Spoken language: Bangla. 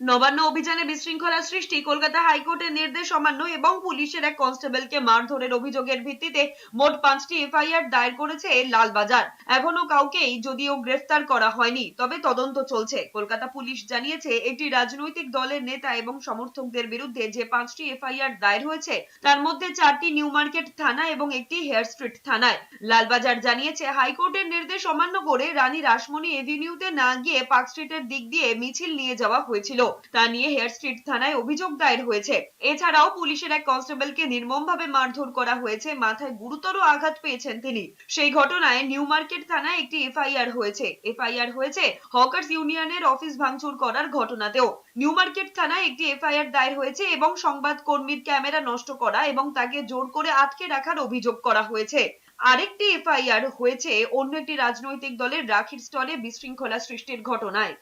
নবান্ন অভিযানে বিশৃঙ্খলা সৃষ্টি, কলকাতা হাইকোর্টের নির্দেশ অমান্য এবং পুলিশের এক কনস্টেবলকে মারধরের অভিযোগের ভিত্তিতে মোট পাঁচটি এফআইআর দায়ের করেছে লালবাজার। এখনও কাউকেই যদিও গ্রেফতার করা হয়নি, তবে তদন্ত চলছে। কলকাতা পুলিশ জানিয়েছে, একটি রাজনৈতিক দলের নেতা এবং সমর্থকদের বিরুদ্ধে যে পাঁচটি এফআইআর দায়ের হয়েছে, তার মধ্যে চারটি নিউ মার্কেট থানা এবং একটি হেয়ার স্ট্রিট থানায়। লালবাজার জানিয়েছে, হাইকোর্টের নির্দেশ অমান্য করে রানী রাসমণি এভিনিউতে না গিয়ে পার্ক স্ট্রিটের দিক দিয়ে মিছিল নিয়ে যাওয়া হয়েছিল। তা নিয়ে হেয়ার স্ট্রিট থানায় অভিযোগ দায়ের হয়েছে। এছাড়াও পুলিশের এক কনস্টেবলকে নির্মমভাবে মারধর করা হয়েছে, মাথায় গুরুতর আঘাত পেয়েছেন তিনি। সেই ঘটনায় নিউ মার্কেট থানায় একটি এফআইআর হয়েছে। এফআইআর হয়েছে হকার্স ইউনিয়নের অফিস ভাঙচুর করার ঘটনাতেও। নিউ মার্কেট থানায় একটি এফআইআর দায়ের হয়েছে এবং সংবাদ কর্মীর ক্যামেরা নষ্ট করা এবং তাকে জোর করে আটকে রাখার অভিযোগ করা হয়েছে। আরেকটি এফআইআর হয়েছে অন্য একটি রাজনৈতিক দলের রাখির স্টলে বিশৃঙ্খলা সৃষ্টির ঘটনায়।